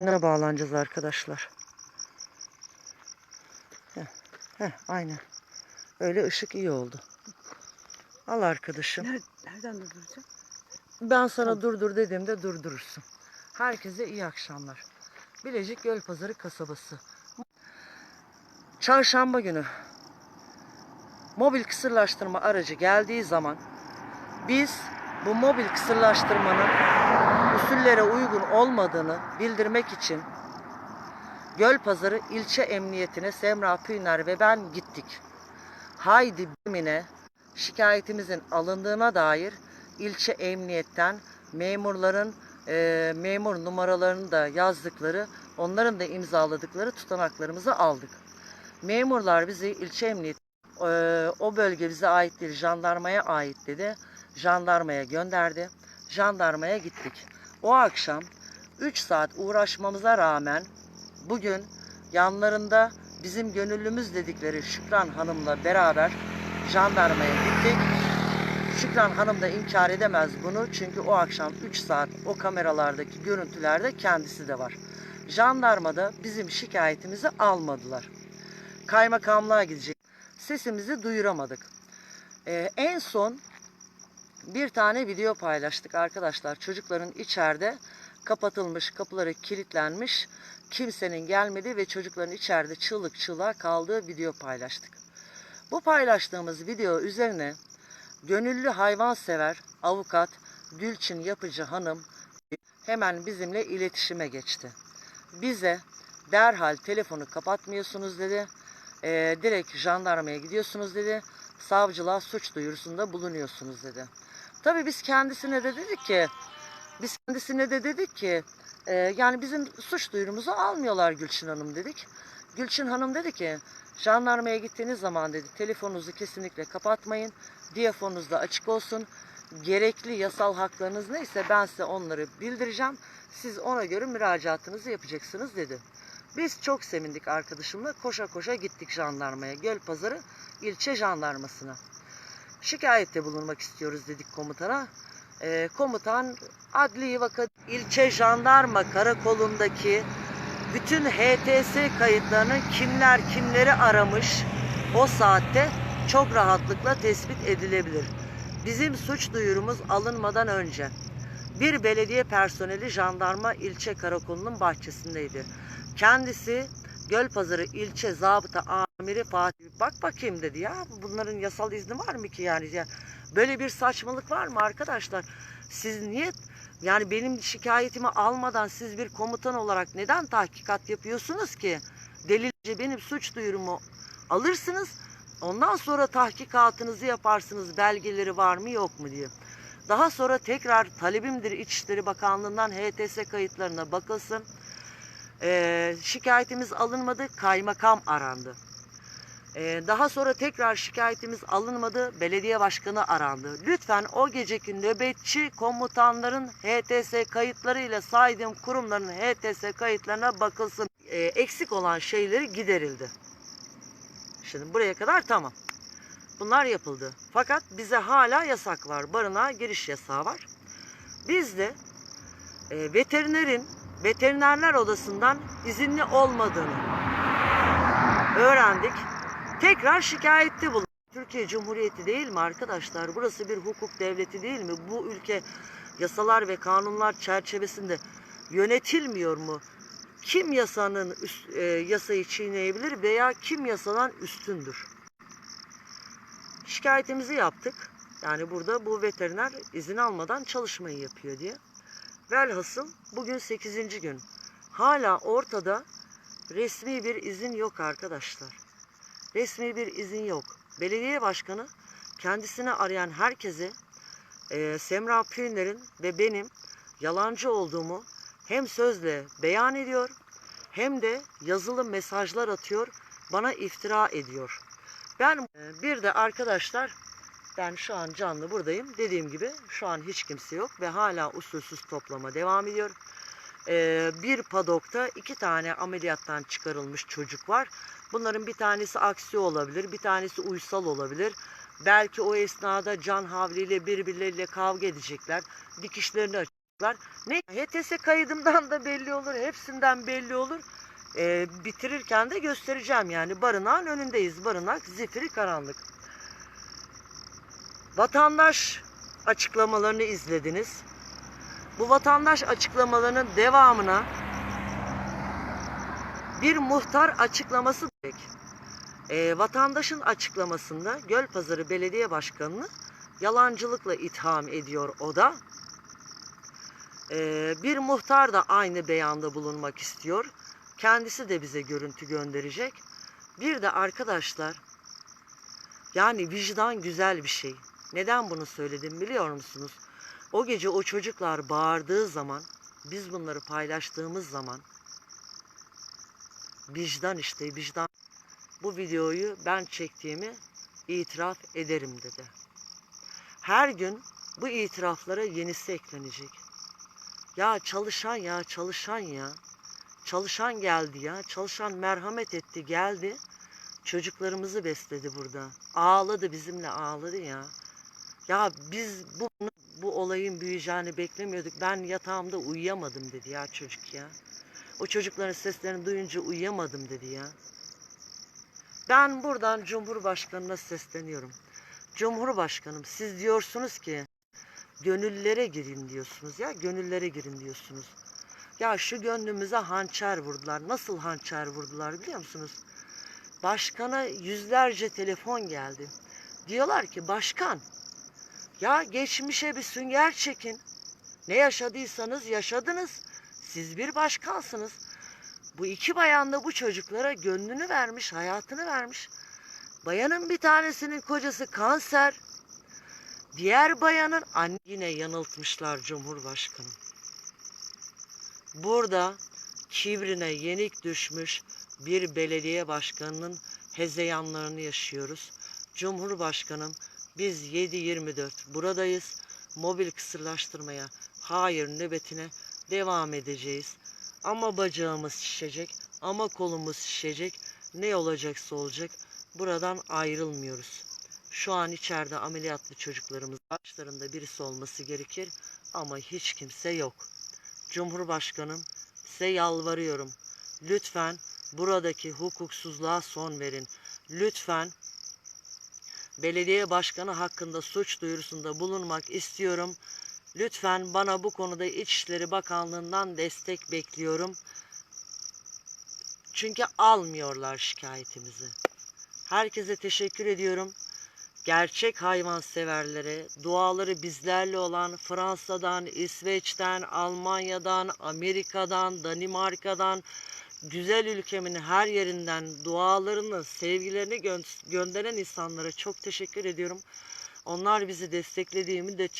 Ne bağlanacağız arkadaşlar? Heh, heh, aynen. Öyle ışık iyi oldu. Al arkadaşım. Nerede, nereden durduracağım? Ben sana durdur dediğimde durdurursun. Herkese iyi akşamlar. Bilecik Gölpazarı kasabası. Çarşamba günü mobil kısırlaştırma aracı geldiği zaman biz bu mobil kısırlaştırmanın usullere uygun olmadığını bildirmek için Gölpazarı ilçe emniyetine Semra Püner ve ben gittik. Haydi birimine şikayetimizin alındığına dair ilçe emniyetten memurların e, memur numaralarını da yazdıkları, onların da imzaladıkları tutanaklarımızı aldık. Memurlar bizi ilçe emniyet e, o bölge bize ait değil, jandarmaya ait dedi. Jandarmaya gönderdi. Jandarmaya gittik. O akşam 3 saat uğraşmamıza rağmen bugün yanlarında bizim gönüllümüz dedikleri Şükran Hanım'la beraber jandarmaya gittik. Şükran Hanım da inkar edemez bunu çünkü o akşam 3 saat o kameralardaki görüntülerde kendisi de var. Jandarmada bizim şikayetimizi almadılar. Kaymakamlığa gidecek. Sesimizi duyuramadık. Ee, en son bir tane video paylaştık arkadaşlar. Çocukların içeride kapatılmış, kapıları kilitlenmiş, kimsenin gelmediği ve çocukların içeride çığlık çığlığa kaldığı video paylaştık. Bu paylaştığımız video üzerine gönüllü hayvansever avukat Gülçin Yapıcı Hanım hemen bizimle iletişime geçti. Bize derhal telefonu kapatmıyorsunuz dedi. Ee, direkt jandarmaya gidiyorsunuz dedi. Savcılığa suç duyurusunda bulunuyorsunuz dedi. Tabii biz kendisine de dedik ki biz kendisine de dedik ki e, yani bizim suç duyurumuzu almıyorlar Gülçin Hanım dedik. Gülçin Hanım dedi ki jandarmaya gittiğiniz zaman dedi telefonunuzu kesinlikle kapatmayın. Diyafonunuz da açık olsun. Gerekli yasal haklarınız neyse ben size onları bildireceğim. Siz ona göre müracaatınızı yapacaksınız dedi. Biz çok sevindik arkadaşımla. Koşa koşa gittik jandarmaya. Gölpazarı ilçe jandarmasına. Şikayette bulunmak istiyoruz dedik komutana. Ee, komutan adli vaka ilçe jandarma karakolundaki bütün HTS kayıtlarının kimler kimleri aramış o saatte çok rahatlıkla tespit edilebilir. Bizim suç duyurumuz alınmadan önce bir belediye personeli jandarma ilçe karakolunun bahçesindeydi. Kendisi Gölpazarı ilçe zabıta amiri Fatih bak bakayım dedi ya bunların yasal izni var mı ki yani ya böyle bir saçmalık var mı arkadaşlar siz niye yani benim şikayetimi almadan siz bir komutan olarak neden tahkikat yapıyorsunuz ki delilce benim suç duyurumu alırsınız ondan sonra tahkikatınızı yaparsınız belgeleri var mı yok mu diye. Daha sonra tekrar talebimdir İçişleri Bakanlığı'ndan HTS kayıtlarına bakılsın. Ee, şikayetimiz alınmadı, kaymakam arandı. Ee, daha sonra tekrar şikayetimiz alınmadı, belediye başkanı arandı. Lütfen o geceki nöbetçi komutanların HTS kayıtlarıyla saydığım kurumların HTS kayıtlarına bakılsın. Ee, eksik olan şeyleri giderildi. Şimdi buraya kadar tamam. Bunlar yapıldı. Fakat bize hala yasak var. Barınağa giriş yasağı var. Biz de e, veterinerin veterinerler odasından izinli olmadığını öğrendik. Tekrar şikayette bulunduk. Türkiye Cumhuriyeti değil mi arkadaşlar? Burası bir hukuk devleti değil mi? Bu ülke yasalar ve kanunlar çerçevesinde yönetilmiyor mu? Kim yasanın üst, e, yasayı çiğneyebilir veya kim yasadan üstündür? Şikayetimizi yaptık. Yani burada bu veteriner izin almadan çalışmayı yapıyor diye. Velhasıl bugün 8. gün. Hala ortada resmi bir izin yok arkadaşlar. Resmi bir izin yok. Belediye başkanı kendisini arayan herkese e, Semra Püner'in ve benim yalancı olduğumu hem sözle beyan ediyor hem de yazılı mesajlar atıyor, bana iftira ediyor. Ben e, bir de arkadaşlar ben şu an canlı buradayım. Dediğim gibi şu an hiç kimse yok ve hala usulsüz toplama devam ediyor. Ee, bir padokta iki tane ameliyattan çıkarılmış çocuk var. Bunların bir tanesi aksi olabilir, bir tanesi uysal olabilir. Belki o esnada can havliyle birbirleriyle kavga edecekler. Dikişlerini Ne HTS kaydımdan da belli olur, hepsinden belli olur. Ee, bitirirken de göstereceğim yani barınağın önündeyiz. Barınak zifiri karanlık. Vatandaş açıklamalarını izlediniz. Bu vatandaş açıklamalarının devamına bir muhtar açıklaması gerek. Ee, vatandaşın açıklamasında Gölpazarı Belediye Başkanı'nı yalancılıkla itham ediyor o da. Ee, bir muhtar da aynı beyanda bulunmak istiyor. Kendisi de bize görüntü gönderecek. Bir de arkadaşlar yani vicdan güzel bir şey. Neden bunu söyledim biliyor musunuz? O gece o çocuklar bağırdığı zaman, biz bunları paylaştığımız zaman vicdan işte vicdan. Bu videoyu ben çektiğimi itiraf ederim dedi. Her gün bu itiraflara yenisi eklenecek. Ya çalışan ya çalışan ya. Çalışan geldi ya. Çalışan merhamet etti geldi. Çocuklarımızı besledi burada. Ağladı bizimle ağladı ya. Ya biz bu bu olayın büyüyeceğini beklemiyorduk. Ben yatağımda uyuyamadım dedi ya çocuk ya. O çocukların seslerini duyunca uyuyamadım dedi ya. Ben buradan Cumhurbaşkanı'na sesleniyorum. Cumhurbaşkanım siz diyorsunuz ki gönüllere girin diyorsunuz ya gönüllere girin diyorsunuz. Ya şu gönlümüze hançer vurdular. Nasıl hançer vurdular biliyor musunuz? Başkana yüzlerce telefon geldi. Diyorlar ki başkan ya geçmişe bir sünger çekin. Ne yaşadıysanız yaşadınız. Siz bir başkansınız. Bu iki bayan da bu çocuklara gönlünü vermiş, hayatını vermiş. Bayanın bir tanesinin kocası kanser. Diğer bayanın anne yine yanıltmışlar Cumhurbaşkanım. Burada kibrine yenik düşmüş bir belediye başkanının hezeyanlarını yaşıyoruz. Cumhurbaşkanım biz 7-24 buradayız. Mobil kısırlaştırmaya hayır nöbetine devam edeceğiz. Ama bacağımız şişecek, ama kolumuz şişecek. Ne olacaksa olacak. Buradan ayrılmıyoruz. Şu an içeride ameliyatlı çocuklarımız başlarında birisi olması gerekir ama hiç kimse yok. Cumhurbaşkanım size yalvarıyorum. Lütfen buradaki hukuksuzluğa son verin. Lütfen belediye başkanı hakkında suç duyurusunda bulunmak istiyorum. Lütfen bana bu konuda İçişleri Bakanlığı'ndan destek bekliyorum. Çünkü almıyorlar şikayetimizi. Herkese teşekkür ediyorum. Gerçek hayvanseverlere, duaları bizlerle olan Fransa'dan, İsveç'ten, Almanya'dan, Amerika'dan, Danimarka'dan, güzel ülkemin her yerinden dualarını, sevgilerini gö- gönderen insanlara çok teşekkür ediyorum. Onlar bizi desteklediği müddetçe